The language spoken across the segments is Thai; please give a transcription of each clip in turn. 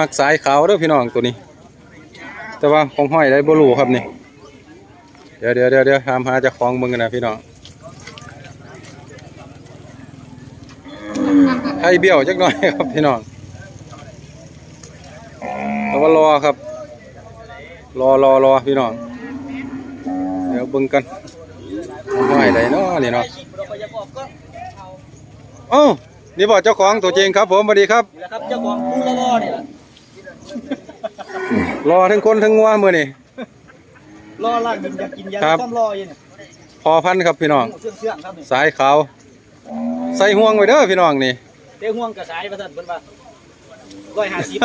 มักสายขาวเด้อพี่น้องตัวนี้ แต่ว่าของห้อยได้บ่รู้ครับนี่ เดี๋ยวเดี๋ยวเดี๋ยวเดี๋ยวตามหาเจ้าของมึงกันนะพี่น้องไทยเบี้ยวจักหน่อยครับพี่น้องแต่ว่ารอครับ รอรอรอพี่น้อง เดี๋ยวบิ่งกันห้อยได้เนาะนี่เนาะเอ้า นี่บอกเจ้าของตัวจริงครับ ผมสวัสดีครับนี่แหละครับเจ้าของผู้ล่อๆนี่แหละรอทั้งคนทั้งงัวมือนี่ ล่อล่างยิงอยากกินยาครับ ต้อมล่ออยู่เนี่ยพอพันธุ์ครับพี่น้องเสื่องเสื่องๆครับนี่สายขาวใส่ห่วงไว้เด้อพี่น้องนี่ เต้ห่วงกระสายประสันเพิ่นว่าร้อยห้าสิบ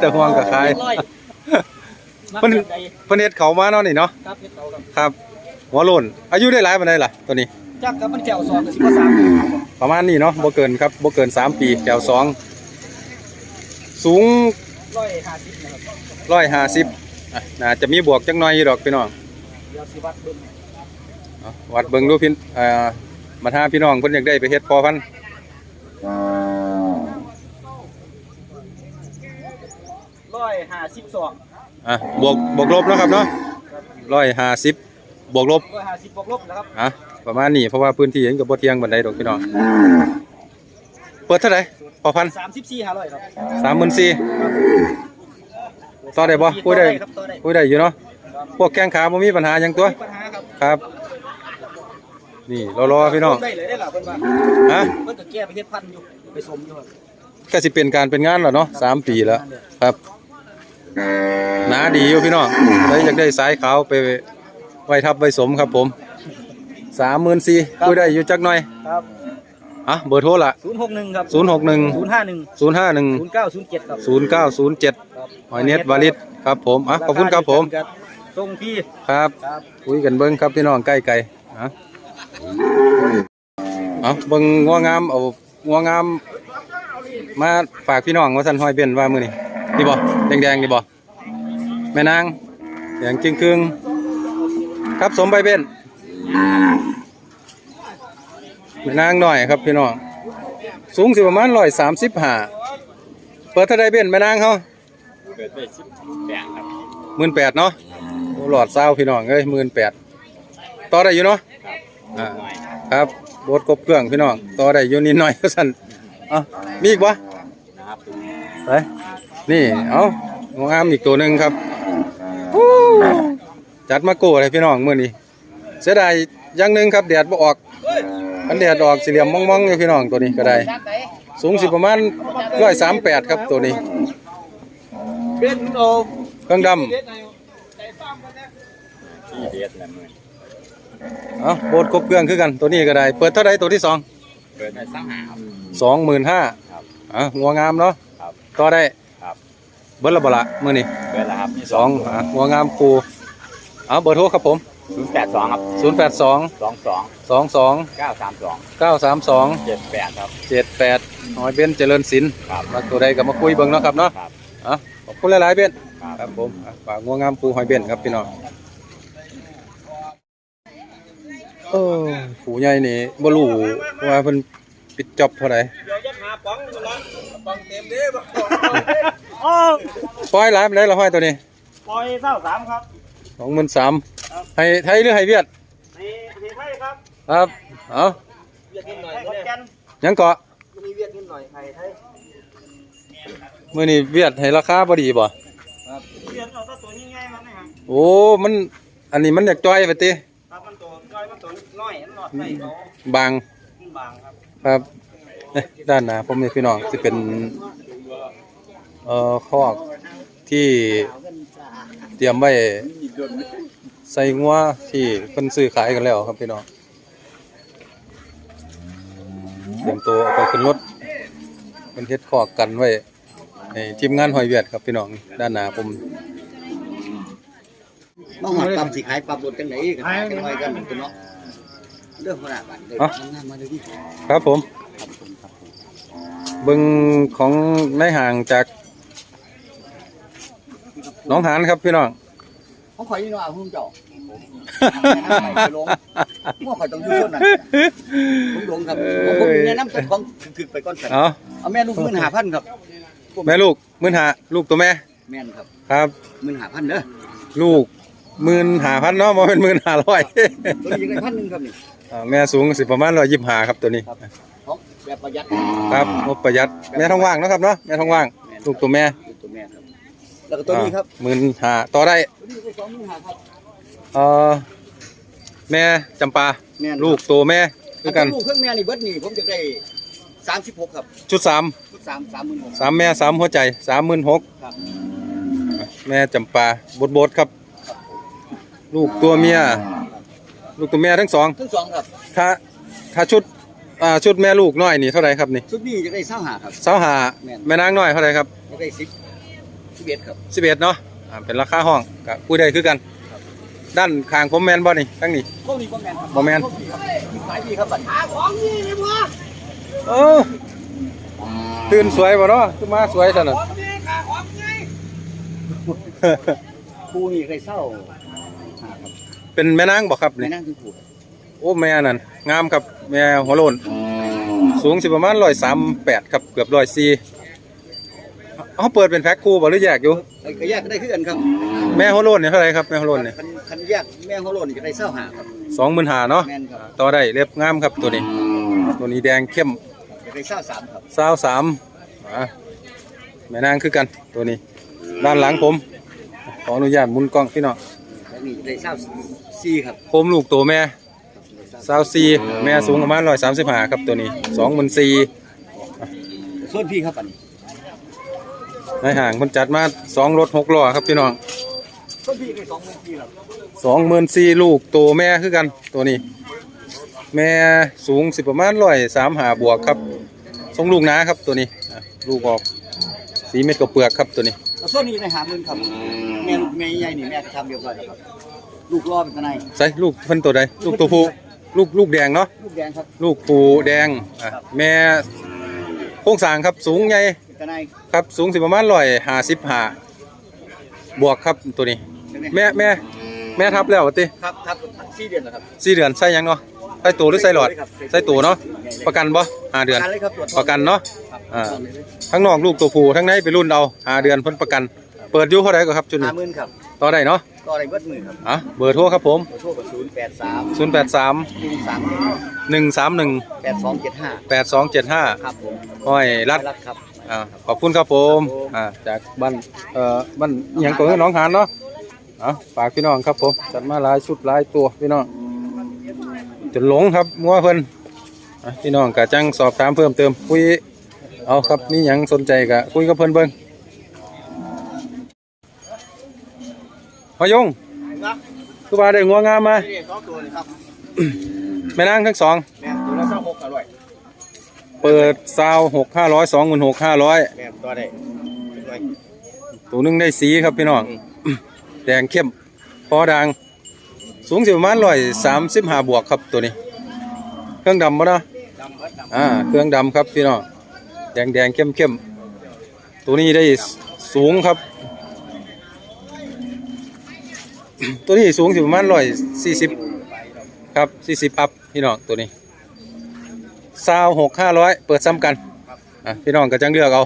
แต่ห่วงกับใคร ร้อยมักเพิ่นแบบใดเพิ่นเฮ็ดเขามาเนาะนี่เนาะครับเฮ็ดเอาครับครับหัวโลนอายุได้หลายปานใดล่ะตัวนี้ จักกับมันแก้วสองกับสิบสามประมาณนี้เนาะบ่เกินครับบ่เกิน3ปีแก้วสองสูงร้อยห้าสิบนะครับ150อะน่าจะมีบวกจักหน่อยอยู่ดอกพี่น้องเดี๋ยวสิวัดเบิ่งเอาวัดเบิ่งดูพี่เอ่อมาหาพี่น้องเพิ่นอยากได้ไปเฮ็ดพอพันธุ์ร้อยห้าสิบสองอะบวกบวกลบเนาะครับเนาะ150บวกลบร้อยห้าสิบบวกลบนะครับอะ ประมาณนี้เพราะว่าพื้นที่เห็นกับบ่เที่ยงบันไดดอกพี่น้องเปิดเท่าไหร่พอพันสามสิบสี่ห้าร้อยครับสามหมื่นสี่ต่อได้บ่คุยได้ครับต่อได้คุยได้อยู่เนาะพวกแข้งขาบ่มีปัญหาหยังตัวมีปัญหาครับครับ นี่รอๆพี่น้องได้เลยได้หล่ะเพิ่นว่าฮะเพิ่นก็แก้ไปเฮ็ดพันธุ์อยู่ไปสมอยู่ครับก็สิเป็นการเป็นงานแล้วเนาะสามปีแล้วครับหนาดีอยู่พี่น้องเลยอยากได้สายขาวไปไว้ทับไว้สมครับผม สามหมื่นสี่คุยได้อยู่จักหน่อยครับอะเบอร์โทรละศูนย์หกหนึ่งครับศูนย์หกหนึ่งศูนย์ห้าหนึ่งศูนย์ห้าหนึ่งศูนย์เก้าศูนย์เจ็ดครับศูนย์เก้าศูนย์เจ็ดครับหอยเน็ตวาลิดครับผมอะขอบคุณครับผมส่งพี่ครับ ครับ คุยกันเบิ้งครับพี่น้องใกล้ไกลอะเอาเบิ้งงัวงามเอางัวงาม มาฝากพี่น้องว่าสันหอยเบนว่ามือนี่นี่บ่แดงๆนี่บ่แม่นางแดงจึงครึ่งๆครับสมใบเบนแม่ นางหน่อยครับพี่น้องสูงสิประมาณร้อยสามสิบห้าเปิดเท่าไดเบนแม่นางเขาเกิดไปสิบแปดครับหมื่นแปดเนาะโอ้หลอดเศร้าพี่น้องเอ้ยหมื่นแปดต่อได้อยู่เนาะอ่าครับรถกบเครื่องพี่น้องต่อได้อยู่นิดหน่อยสั่นเอะมีอีกวะนะครับไปนี่เอางงามอีกตัวหนึ่งครับฮู้จัดมาโก้เลยพี่น้องมื้อนี้ เสียดายอย่างหนึ่งครับแดดบ่ออกอันแดดออกสี่เหลี่ยมมองๆอยู่พี่น้องตัวนี้ก็ได้ สูงสิประมาณร้อยสามแปดครับตัวนี้เบนโอเครื่องดำที่เดสนะมือเอาโบดครบเครื่องคือกันตัวนี้ก็ได้ เปิดเท่าไรตัวที่สองเกิดในสังหาสองหมื่นห้าครับอะงัวงามเนาะครับก็ได้ครับเบิร์ละบละมือนี่เกิดแล้วครับสองอะงัวงามครูเอาเบอร์โทรครับผม ศูนย์แปดสองครับศูนย์แปดสองสองสองสองสองเก้าสามสองเก้าสามสองเจ็ดแปดครับเจ็ดแปดหอยเบนเจริญศิลป์ครับมาตัวใดก็มาคุยเบิ่งเนาะครับเนาะครับอะขอบคุณหลายๆเบนครับครับผมอะฝากงัวงามครูหอยเบนครับพี่น้องโอ้ผูใหญ่นี่บ่รู้ว่าเพิ่นปิดจอบเท่าไหร่เดี๋ยวจะหาป๋องมันละป๋องเต็มเด้บ่โอ้ปล่อยหลายไปได้ละห้อยตัวนี้ ปล่อยเศร้าสามครับ สองหมื่นสามให้ไทยหรือให้เวียดนี่นี่ไทยครับ ครับ เอาเวียดนิดหน่อยขอนแก่นยังเกาะมีเวียดนิดหน่อยไทยไทยมื่อนี้เวียดให้ราคาพอดีบ่ครับเวียดเอาตัวนี้ง่ายมันนะครับโอ้ มัน อันนี้มันอยากจ้อยไปติครับมันตัวก้อยมันตัวน้อยมันหลอดใส่เขาบางมันบางครับ ครับเอ๊ะด้านหน้าผมนี่พี่น้องจะเป็นเอ่อคอกที่เตรียมไว้ ใส่งัวที่เพิ่นซื้อขายกันแล้วครับพี่น้องเตรียมตัวเอาไปขึ้นรถเป็นเฮ็ดคอกกันไว้ให้ทีมงานหอยเวียดครับพี่น้องด้านหน้าผมมาหอดปั๊มสิขายปั๊มรถจังไหนก็ขายกันไว้กันตัวเนาะเรื่องขนาดนั้นเลยอะงานมาเลยดิครับผมเบิ่งของในห่างจากหน้องหานครับพี่น้อง ของข่อยนี่เนาะเอาหุ้มเจ้าไปลงมั่วข่อยต้องอยู่ส่วนนั้นผมลงครับผมผมแนะนำเจ้าของถึกๆไปก่อนสันเอาเอาแม่ลูกมื่นหาพันครับแม่ลูกมื่นหาลูกตัวแม่แม่นครับครับหมื่นหาพันเด้อลูกหมื่นหาพันเนาะมาเป็นหมื่นหาร้อยตัวนี้ยังได้พันหนึ่งครับนี่แม่สูงสิประมาณร้อยยี่สิบห้าครับตัวนี้ครับของแบบประหยัดครับงบประหยัดแม่ท้องว่างเนาะครับเนาะแม่ท้องว่างลูกตัวแม่ลูกตัวแม่ครับแล้วก็ตัวนี้ครับหมื่นหาต่อได้ตัวนี้ก็ สองหมื่นหาครับ เอ่อแม่จำปาแม่นลูกตัวแม่คือกัน ลูกเครื่องแม่นี่เบิดนี่ผมจะได้สามสิบหกครับชุดสามชุดสามสามหมื่นหกสามแม่สามหัวใจสามหมื่นหกครับแม่จำปาบดบดครับ ลูกตัวเมีย ลูกตัวแม่ทั้งสองทั้งสองครับ ถ้าถ้าชุดอ่าชุดแม่ลูกน้อยนี่เท่าไหรครับนี่ชุดนี้จะได้เศร้าหาครับ สาวหาแม่น แม่นางน้อยเท่าไหรครับจะได้สิบสิบเอ็ดครับสิบเอ็ดเนาะ อ่าเป็นราคาห้องกับผู้ใดคือกัน ด้านข้างผมแมนบ่นี่ทั้งนี้ พวกนี้บ่แมนครับบ่แม่น พวกนี้ครับขายดีครับบัดนี้เออตื่นสวยบ่เนาะคือมาสวยซะน่ะคู่นี่ได้เศร้าหาครับเป็นแม่นางบ่ครับไม่นี่นั่งคือคู่ครับโอ้แม่นั่นงามครับแม่หัวโลนสูงสิประมาณ138ครับเกือบ104 เขาเปิดเป็นแพ็คคู่บ่หรือแยกอยู่ไอ้ก็แยกก็ได้คือกันครับแม่หัวโลนเนี่ยเท่าไหรครับแม่หัวโลนเนี่ยคันคันแยกแม่หัวโลนจะได้เศร้าหาครับ25,000เนาะแม่นครับต่อได้เรียบงามครับตัวนี้ ตัวนี้แดงเข้มจะได้เศร้าสามครับสาวสามอะแม่นางคือกันตัวนี้ ด้านหลังผม ขออนุญาตหมุนกล้องพี่น้องแล้วนี่จะได้เศร้าสี่ครับโคมลูกตัวแม่สาวสี่แม่สูงประมาณร้อยสามสิบห้าครับตัวนี้สองหมื่นสี่ส่วนพี่ครับอันนี้ ในห่างมันจัดมาสองรถหกล้อครับพี่น้องส่วนพี่ได้สองหมื่นสี่ครับสองหมื่นสี่ลูกตัวแม่คือกันตัวนี้ แม่สูงสิประมาณร้อยสามหาบวกครับทรงลูกหนาครับตัวนี้อะลูกออกสีเม็ดกับเปลือกครับตัวนี้แล้วส่วนนี้ได้หาหมื่นครับแม่ลูกแม่ใหญ่นี่แม่ก็ทำเรียบร้อยแล้วครับลูกรอเป็นทนายใส่ลูกเพิ่นตัวใดลูกตัวผู้ลูกลูกแดงเนาะลูกแดงครับลูกปูแดงอะแม่โครงสร้างครับสูงใหญ่ เป็นทนายครับสูงสิประมาณร้อยห้าสิบห้าบวกครับตัวนี้ แม่แม่แม่ทับแล้วติครับครับสี่เดือนแล้วครับสี่เดือนใส่หยังเนาะใส่ตัวหรือใส่หลอดใส่ตัวเนาะประกันบ่ห้าเดือนประกันเลยครับตรวจประกันเนาะครับอ่าทั้งนอกลูกตัวผู้ทั้งในเป็นรุ่นเอาห้าเดือนเพิ่นประกัน เปิดอยู่เท่าไหร่ก็ครับจุดห้านี้หมื่นครับต่อได้เนาะก็ได้เบิดมือครับอะเบอร์โทรครับผมขอโทษกับศูนย์แปดสาม083หนึ่งสาม131แปดสองเจ็ดห้า8275ครับผมห้อยรัดรัดครับ อ่าขอบคุณครับผมครับผมอ่าจากบ้านเอ่อบ้านอิหยังตัวน้องหานเนาะอะฝากพี่น้องครับผมจัดมาหลายชุดหลายตัวพี่น้องจนหลงครับมัวเพิ่นอะพี่น้องกะจังสอบถามเพิ่มเติมคุยเอาครับมีหยังสนใจกะคุยกับเพิ่นเบิ่งพอยงครับคือว่าได้งัวงามมา นี่สองตัวเลยครับ แม่นางทั้งสอง แม่ตัวละเศร้าหกอร่อย เปิดซาวหกห้าร้อยสองหมื่นหกห้าร้อยแม่ตัวได้อร่อยตัวหนึงได้สีครับพี่น้อง แดงเข้มพอดัง สูงสิประมาณร้อยสามสิบห้าบวกครับตัวนี้ เครื่องดำปะเนาะ ดำเบิดดำอ่าเครื่องดำครับพี่น้องแดงแดงเข้มเข้มตัวนี้ได้สูงครับ ตัวนี้สูงสิประมาณร้อยสี่สิบครับสี่สิบอัพพี่น้องตัวนี้ ซาวหกห้าร้อยเปิดซ้ำกันอะพี่น้องก็จังเลือกเอา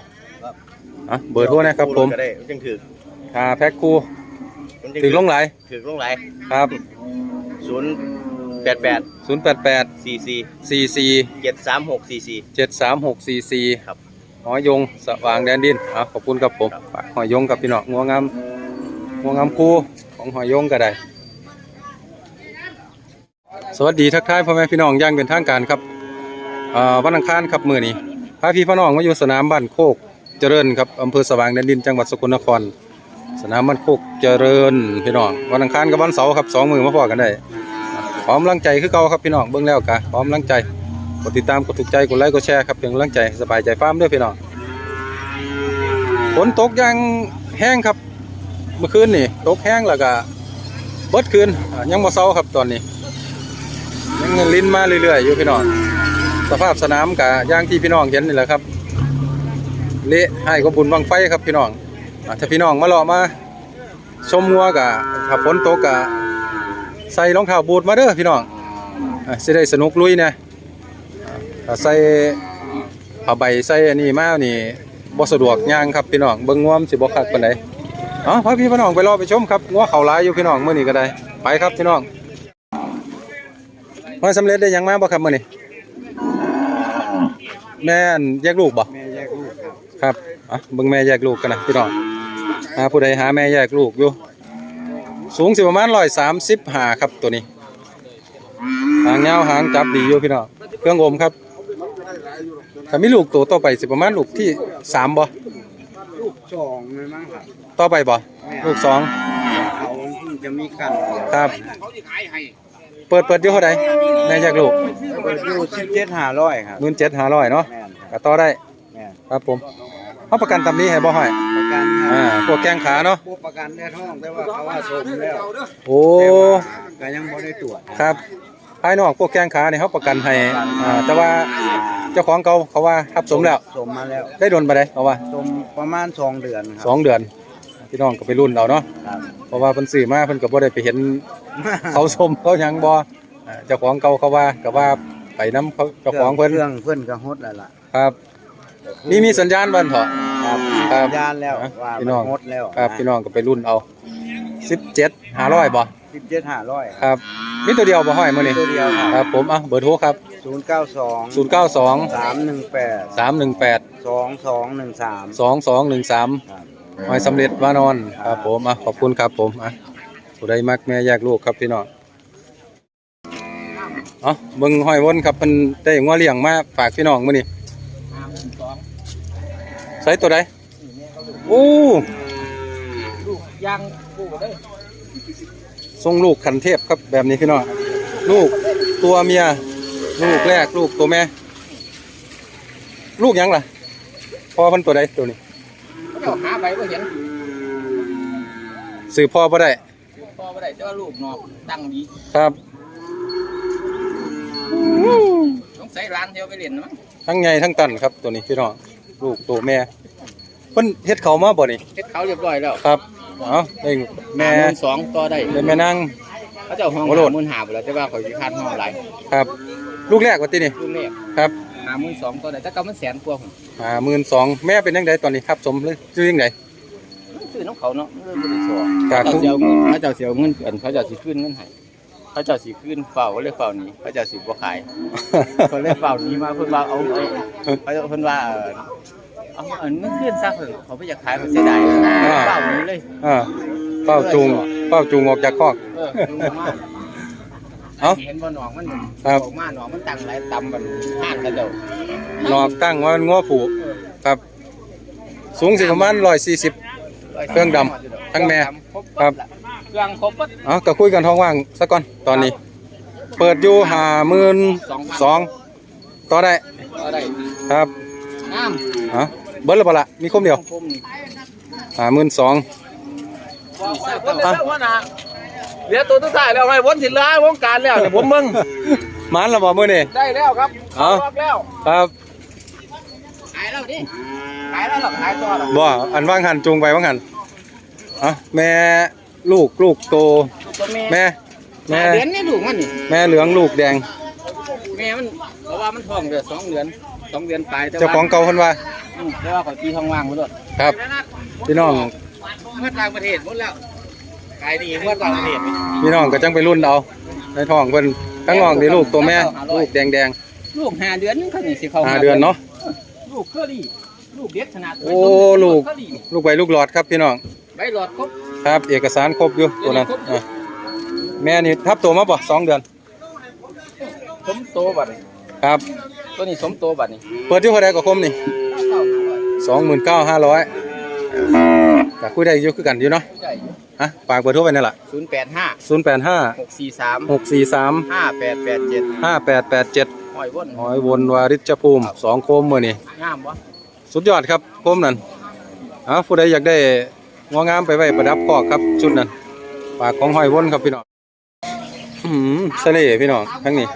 อะเบอร์โทรนะครับผมก็ได้จังถือคาแพ็คคู่ถึงลงไหลายถือลงไหลครับศูนย์แปดแปด0 8 8สี่สี่4 4เจ็ดสามหกสี่สี่7 3 6 4 4ครับหอยงสว่างแดนดินอะขอบคุณครับผมครับฝากหอยงกับพี่น้องงัวงามงัวงามคู่ของหอยงก็ได้สวัสดีทักทายพ่อแม่พี่น้องอย่างเป็นทางการครับเอ่อวันอังคารครับมือนี้พาพี่พ่อน้องมาอยู่สนามบ้านโคกเจริญครับอำเภอสว่างแดนดินจังหวัดสกลนคร สนามบ้านโคกเจริญพี่น้องวันอังคารกับวันเสาร์ครับสองมือมาพอกันได้พร้อมกำลังใจคือเก่าครับพี่น้องเบิ่งแล้วกะพร้อมกำลังใจกดติดตามกดถูกใจกดไลค์กดแชร์ครับเป็นกำลังใจสบายใจฟาร์มด้วยพี่น้องฝนตกย่างแห้งครับ เมื่อคืนนี่ตกแห้งแล้วก็เบิดคืนยังบ่เซาครับตอนนี้ ยังลิ้นมาเรื่อยๆอยู่พี่น้อง สภาพสนามกะอย่างที่พี่น้องเห็นนี่แหละครับ เละให้ก็บุญบังไฟครับพี่น้องถ้าพี่น้องมาเลาะมา ชมงัวกะถ้าฝนตกกะใส่รองเท้าบูทมาเด้อพี่น้องอะได้สนุกลุยนะใส่ผ้าใบใส่อันนี้มานี่บ่สะดวกย่างครับพี่น้องเบิ่งง่วมสิบ่คักปานใดเอ๋อพาพี่พี่น้องไปรอไปชมครับงัวเขาหลายอยู่พี่น้องมื้อนี้ก็ได้ ไปครับพี่น้องมาสำเร็จได้ยังมาบ่ครับมื้อนี้ แม่อันแยกลูกบ่แม่แยกลูกครับครับอะเบิ่งแม่แยกลูกกันนะพี่น้องหาผู้ใดหาแม่แยกลูกอยู่ สูงสิประมาณ135ครับตัวนี้ หางยาวหางจับดีอยู่พี่น้องเครื่องอมครับถ้ามีลูกตัวต่อไปสิประมาณลูกที่สามบ่ลูกสองเลยมั้งครับต่อไปบ่ลูกสองเขาเพิ่งจะมีกันครับ เปิดเปิดอยู่เท่าใดแม่แยกลูกเปิดอยู่สิบเจ็ดห้าร้อยครับหมื่นเจ็ดห้าร้อยเนาะแม่นคก็รับต่อได้แม่นครับผมเอาประกันตำนี้ให้บ่ให้ประกันคอ่ารับพวกแกงขาเนาะพวกประกันได้ท้องแต่ว่าเขาว่าสมแล้วโอ้แต่ว่าก็ยังบ่ได้ตรวจครับภายนอกพวกแกงขาเนี่ยเขาประกันให้อ่าแต่ว่าเจ้าของเขาเขาว่าทับสมแล้ว สมมาแล้วได้โดนไปได้เขาว่า สมประมาณสองเดือนครัสองเดือน พี่น้องก็ไปรุ่นเอาเนาะครับเพราะว่าเพิ่นซื้อมาเพิ่นก็บ่ได้ไปเห็นเขาชมเขาหยังบ่อ่าเจ้าของเก่าเขาว่าก็ว่าไปนํเขาเจ้าของเพิ่นเครื่องเพิ่นก็ฮดแล้วล่ะครับมีมีสัญญาณบ่นเถาะ ครับครับ สัญญาณแล้วอะว่าพี่มันน้องฮดแล้วครับพี่น้องก็ไปรุ่นเอา17 500บ่สิบเจ็ดห้าร้อยครับมีตัวเดียวบ่ห้อยมื้อนี้ตัวเดียวคครัรับบผมอะเบอร์โทรครับ ศูนย์เก้าสอง092 สามหนึ่งแปด318 สองสองหนึ่งสาม2213ครับ หอยสำเร็จวานอนครับผมอะขอบคุณครับผมอะผู้ใดมักแม่แยกลูกครับพี่น้องเอ๋อเบิ่งหอยวนครับเพิ่นได้งัวเลี้ยงมาฝากพี่น้องมื้อนี้ใส่ตัวใดโอ้ลูกยางปูได้ทรงลูกขันเทพครับแบบนี้พี่น้องลูกตัวเมีย ลูกแรกลูกตัวแม่ ลูกหยังล่ะพ่อเพิ่นตัวใดตัวนี้ เดี๋ยวหาไปก็เห็นสื่อพ่อบ่ได้พอไปได้แต่ว่าลูกนอกตั้งดีครับต้องใส่ร้านเดียวไปเรียนนะมั้งทั้งใหญ่ทั้งตันครับตัวนี้พี่น้องลูกตัวแม่เพิ่นเฮ็ดเขามาบ่นี่เฮ็ดเขาเรียบร้อยแล้วครับเอาได้แม่หมื่นสองต่อได้ได้แม่นาง เขาเจะห้องโอ้โหหาหมื่นหาไปแล้วแต่ว่าเขาสิคาดห้องหลายครับ ลูกแรกว่าตินี่ลูกนี้ครับ หาหมื่นสองต่อได้แต่ก็มันแสนกว่าผมอ่า12,000แม่เป็นจังไดตอนนี้ครับสมหรือชื่อจังไดมันซื้อน้องเขาเนาะมันเลยบ่ได้สอครับเขาเสียเงินเขาเจ้าเสียเงินเกินเขาเจ้าสิขึ้นเงินให้เขาเจ้าสิขึ้นเฝ้าก็เลยเฝ้าหนี้เขาเจ้าสิบ่ขายเขาเลยเฝ้าหนี้มาเพิ่นว่าเอาเอาเขาเจ้าเพิ่นว่าเออเอาเอาเงินขึ้นซะเพิ่นเขาบ่อยากขายเขาเสียดายเฝ้าหนี้เลย อ่าเป้าจูงเป้าจูงออกจากคอก เออดูมาก เอ้า เห็นบ่หนองมันครับ ออกมาหนองมันตั้งหลายตำมันห้านเขาเจ้านอกตั้งว่ามันงัวผูครับ สูงสิประมาณ140 เครื่องดำทั้งแม่ครับ เครื่องครบหมดเอ้าก็คุยกันท้องว่างซะก่อนตอนนี้ เปิดอยู่52,000ต่อได้ก็ได้ครับงามเอ้าเบิดแล้วบ่ล่ะมีคมเดียวคมนี่52,000วนเดี๋ยวนะ เหลือตัวสุดท้ายแล้วไงวนสิลาวงการแล้วเนี่ยผมมึงหมันแล้วบ่มื้อนี้ได้แล้วครับเอารอบแล้วครับขายแล้วดิขายแล้วหรอขายตัวหรอบ่อันว่างหันจูงไปว่างหันเอะแม่ลูกลูกโตตัวแม่แม่แม่หาเดือนไม่ถูกมันนี่แม่เหลืองลูกแดง แม่มันเพราะว่ามันท้องเดือนสองเดือนสองเดือนปลายแต่เจ้าของเก่าเพิ่นว่า อืมแต่ว่าเขาตีท้องว่างหมดเลยครับ พี่น้อง เมื่อต่างประเทศหมดแล้ว ขายดีเมื่อต่างประเทศพี่น้องก็จังไปรุ่นเอาในท้องเพิ่นทั้งน้องนี่ลูกตัวแม่ ลูกแดงแดงลูกห้าเดือนเขานี่สิเขาๆห้าเดือนเนาะลูกเคอรี่ลูกเด็ดขนาดโอ้ลูกเคอรี่ลูกใบลูกหลอดครับพี่น้องใบหลอดครบครับ เอกสารครบอยู่ตัวนั้นอะแม่นี่ทับตัวมาบ่สองเดือนสมโตบัดนี้ครับ ตัวนี้สมโตบัดนี้เปิดที่เท่าใดก็คมนี่สองหมื่นเก้าห้าร้อยก็คุยได้อยู่คือกันอยู่เนาะอะฝากเบอร์โทรไว้นั่นล่ะศูนย์แปดห้าศูนย์แปดห้าหกสี่สามหกสี่สามห้าแปดแปดเจ็ดห้าแปดแปดเจ็ดหอยว่นหอยวนวาริชภูมิสองโคมมือนี่งามวะสุดยอดครับโคมนั่นอ่าผู้ใดอยากได้งองามไปไว้ประดับคอกครับชุดนั้นฝากของหอยวนครับพี่น้องอืมเสน่ห์พี่น้องทั้งนี้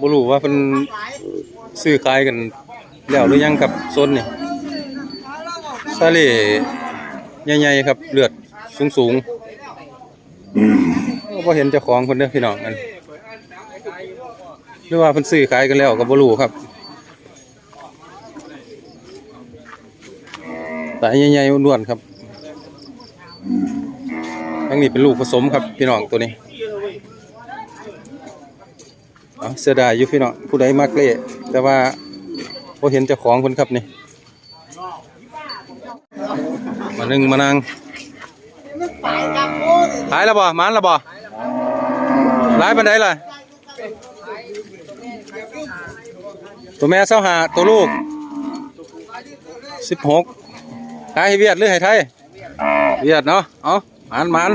บ่รู้ว่าเพิ่นซื้อขายกันแล้วหรือยังกับโซนนี่เสน่ห์ ใหญ่ๆครับ เลือดสูงๆก็เห็นเจ้าของคนเด้อพี่น้องอันหรือว่าเพิ่นซื้อขายกันแล้วก็บ่รู้ครับแต่ใหญ่ๆอ้วนๆครับทั้งนี้เป็นลูกผสมครับพี่น้องตัวนี้เอาเสียดายอยู่พี่น้องผู้ใดมักเล่แต่ว่าพอเห็นเจ้าของคนครับนี่ มานึ่งมานั่งขายแล้วบ่มันแล้วบ่ร้ายปันไดล่ะ ตัวแม่เศร้าหาตัวลูกสิบหกขายให้เวียดหรือให้ไทย เวียดเนาะ เอามันมัน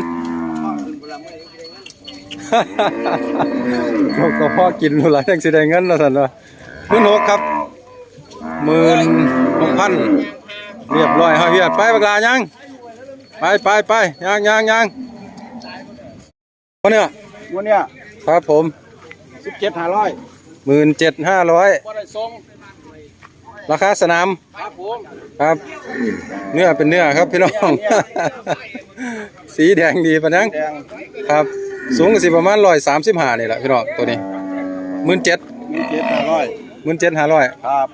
ก็ก็พอกินหลายทั้งสิได้เงินแล้วสันว่ามื่นหกครับหมื่นหกพัน เรียบร้อยให้เวียดไปบักลายังไปไปไปยังยังยังวันเนี้ยวันเนี้ยครับผมสิบเจ็ดห้าร้อยหมื่นเจ็ดห้าร้อยก็ได้ส่งราคาสนามครับผมครับ เนื้อเป็นเนื้อครับพี่น้อง สีแดงดีปะนังแดงครับ สูงก็สิประมาณร้อยสามสิบห้านี่แหละพี่น้องตัวนี้หมื่นเจ็ดมีเจ็ดห้าร้อยหมื่นเจ็ดห้าร้อยครับ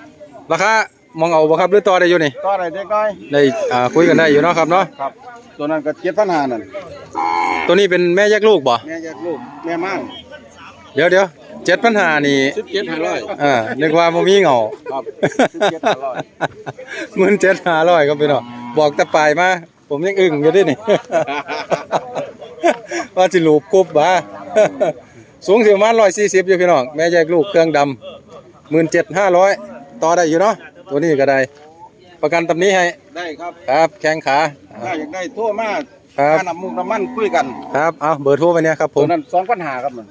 ราคา มองเอาบ่ครับหรือต่อได้อยู่นี่ก็ได้เด็กน้อยได้อ่าคุยกันได้อยู่เนาะครับเนาะครับ ตัวนั้นก็เจ็ดพันห้านั่นตัวนี้เป็นแม่แยกลูกบ่แม่แยกลูกแม่ม่านเดี๋ยวเดี๋ยวเจ็ดปัญหานี่สิบเจ็ดห้าร้อยอ่านึกว่าบ่มีเหงาครับ17,500หมื่นเจ็ดห้าร้อยครับพี่น้องบอกแตะปลายมาผมยังอึ้งอยู่ดินี่ ว่าสิลูบกบบ่าสูงถึงประมาณร้อยสี่สิบอยู่พี่น้องแม่แยกลูกเครื่องดำหมื่นเจ็ดห้าร้อยต่อได้อยู่เนาะ ตัวนี้ก็ได้ ประกันตำนี้ให้ ได้ครับครับ แข้งขาถ้าอยากได้โทั่วมากครับค่าน้ำมูกน้ำมันคุยกัน ครับ เอาเบอร์โทรไปเนี่ยครับผตัวมนั้นสองปัญหาครับมัน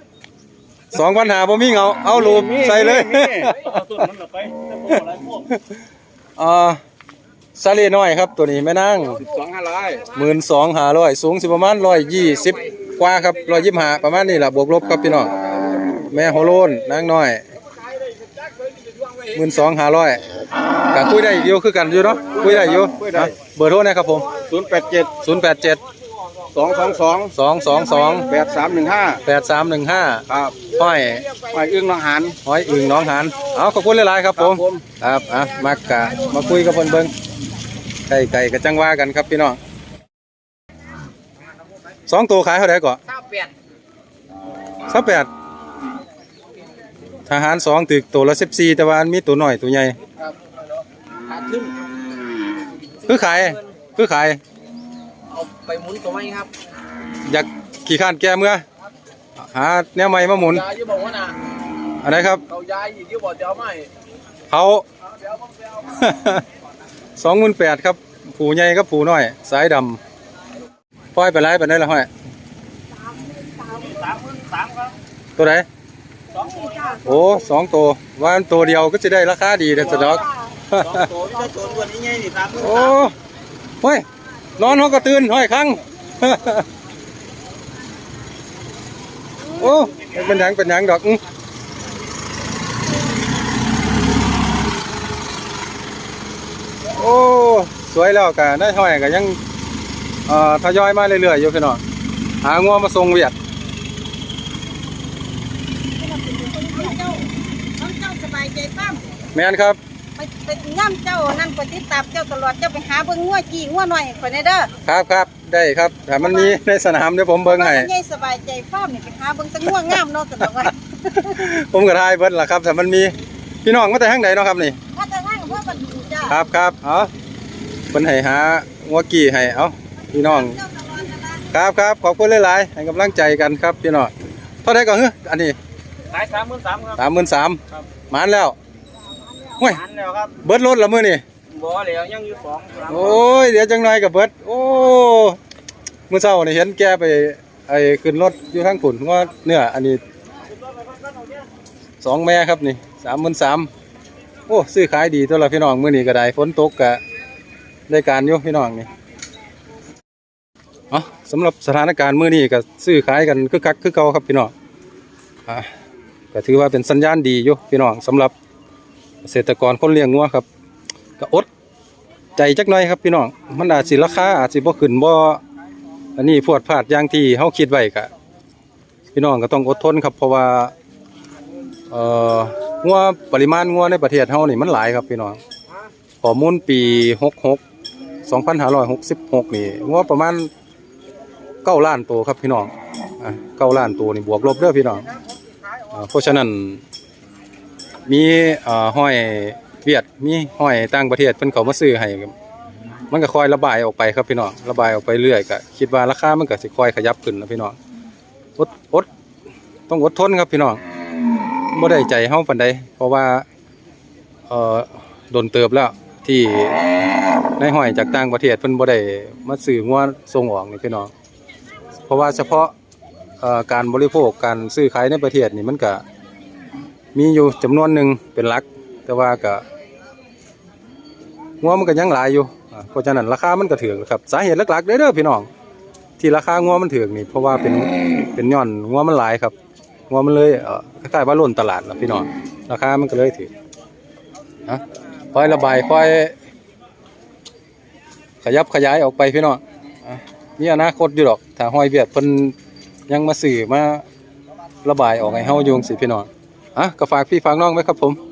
สองปัญหาผมมีเหงาเอาลูบใส่เลยมีอ่าซาเล่น้อยครับ ตัวนี้แม่นั่งสิบสองห้าร้อยหมื่นสองหาร้อยสูงสิประมาณร้อยยี่สิบกว่าครับร้อยยี่สิบห้าประมาณนี้แหละบวกลบครับพี่น้องแม่โฮโลนนางน้อย หมื่นสองหาร้อยก็คุยได้อยู่คือกันอยู่เนาะคุยได้อยู่นะเบอร์โทรนะครับผมศูนย์แปดเจ็ดศูนย์แปดเจ็ดสองสองสองสองสองสองแปดสามหนึ่งห้าแปดสามหนึ่งห้าครับห้อยไปอึ้งน้องหานห้อยอึ่งน้องหานเอาขอบคุณหลายๆครับผมครับอะมากะมาคุยกับเพิ่นเบิ่งไก่ไก่กับจังว่ากันครับพี่น้องสองตัวขายเท่าไหร่ก่อนเก้าเปลี่ยนสักแปด ทหารสองตึกตัวละสิบสี่แต่ว่าอันมีตัวหน่อยตัวใหญ่ครับขาดขึ้นคือขายคือขายเอาไปหมุนตัวไหมครับ อยากขี่ข้านแก้เมื่อหาแนวใหม่มาหมุนยายยี่บอกว่านะอะไรครับเรายายอีกยี่บอกจะเอาไหมเขาสองหมื่นแปดครับ ผูใหญ่กับผูน้อย สายดำป้อยไปไล่ไปได้ละห้อยสามหมื่นสามครับตัวไหนสองหมื่นจ้า โอ้สองตัวว่าอันตัวเดียวก็จะได้ราคาดีเด็ดสะดอกสองตัวไม่ใช่ตัวตัวนี้ไงนี่สามหมื่นโอ้สามเฮ้ยนอนเขาก็ตื่นห้อยครั้งโอ้เป็นหยังเป็นหยังดอกอื้อโอ้สวยแล้วกันได้ห้อยก็ยังเอ่อทยอยมาเรื่อยๆอยู่พี่น้องหางัวมาส่งเวียด เจ้าน้องเจ้าสบายใจปั้ม แม่นครับไปไปย่ำเจ้านั่นก็ติดตามเจ้าตลอดเจ้าไปหาเบิ่งงัวจี้งัวหน่อยข่อยในเด้อครับครับได้ครับแต่มันมีในสนามเดี๋ยวผมเบิ่งให้ว่าใหญ่สบายใจฟ้าร์มนี่ไปหาเบิ่งแตะงัวงามเนาะสนอกว่าผมก็ทายเบิดล่ะครับแต่มันมีพี่น้องมาแต่ทางไหนเนาะครับนี่ว่าจะนั่งเพื่อบันดูจ้าครับครับเอาเพิ่นให้หางัวกี่ให้เอาพี่น้องเจ้าตลอดนะล่ะครับครับขอบคุณหลายๆให้กำลังใจกันครับพี่น้องเท่าไหร่ก่อนเฮ้ออันนี้ขายสามหมื่นสามครับสามหมื่นสามครับมานแล้ว ห้วยหันแล้วครับเบิดรถละมื้อนี่บ่แล้วยังอยู่สองสามโอ้ยเดี๋ยวจังหน่อยกับเบิดโอ้มื้อเช้านี่เห็นแกไปไอ้ขึ้นรถอยู่ทางฝุ่นว่าเนื้ออันนี้สองแม่ครับนี่สามหมื่นสามโอ้ซื้อขายดีตัวละพี่น้องมื้อนี้ก็ได้ฝนตกกะได้การอยู่พี่น้องนี่เอ๋อสำหรับสถานการณ์มื้อนี้ก็ซื้อขายกันคึกคักคือเก่าครับพี่น้องอ่าก็ถือว่าเป็นสัญญาณดีอยู่พี่น้องสำหรับ เกษตรกรคนเลี้ยงงัวครับก็อดใจจักหน่อยครับพี่น้องมันอาจสิราคาอาจสิบ่ขึ้นบ่อันนี้พวดพลาดอย่างที่เฮาคิดไว้ก็พี่น้องก็ต้องอดทนครับเพราะว่าเอ่องัวปริมาณงัวในประเทศเฮานี่มันหลายครับพี่น้องข้อมูลปี66 2566 นี่งัวประมาณ9ล้านตัวครับพี่น้องอะ9ล้านตัวนี่บวกลบเด้อพี่น้องเพราะฉะนั้น มีเอ่อห้อยเวียดมีห้อยต่างประเทศเพิ่นเขามาซื้อให้ครับมันก็ค่อยระบายออกไปครับพี่น้องระบายออกไปเรื่อยก็คิดว่าราคามันก็สิค่อยขยับขึ้นนะพี่น้องอดอดต้องอดทนครับพี่น้องบ่ได้ใจเฮาปานใดเพราะว่าเอ่อโดนเติบแล้วที่ในห้อยจากต่างประเทศเพิ่นบ่ได้มาซื้องัวส่งออกนี่พี่น้องเพราะว่าเฉพาะการบริโภคการซื้อขายในประเทศนี่มันก็ มีอยู่จำนวนหนึ่งเป็นหลัก แต่ว่าก็งัวมันก็ยังหลายอยู่เพราะฉะนั้นราคามันก็ถือครับสาเหตุหลักๆเด้อเด้อพี่น้อง ที่ราคางัวมันถือนี่เพราะว่าเป็นเป็นย้อนงัวมันหลายครับงัวมันเลยเอ่อคล้ายๆว่าล้นตลาดนะพี่น้องราคามันก็เลยถือนะค่อยระบายค่อย ขยับขยายออกไปพี่น้องมีอนาคตอยู่ดอกถ้าห้อยเวียดเพิ่นยังมาสื่อมาระบายออกให้เฮาอยู่จังซี่พี่น้อง อะก็ฝากพี่ฝากน้องไว้ครับผม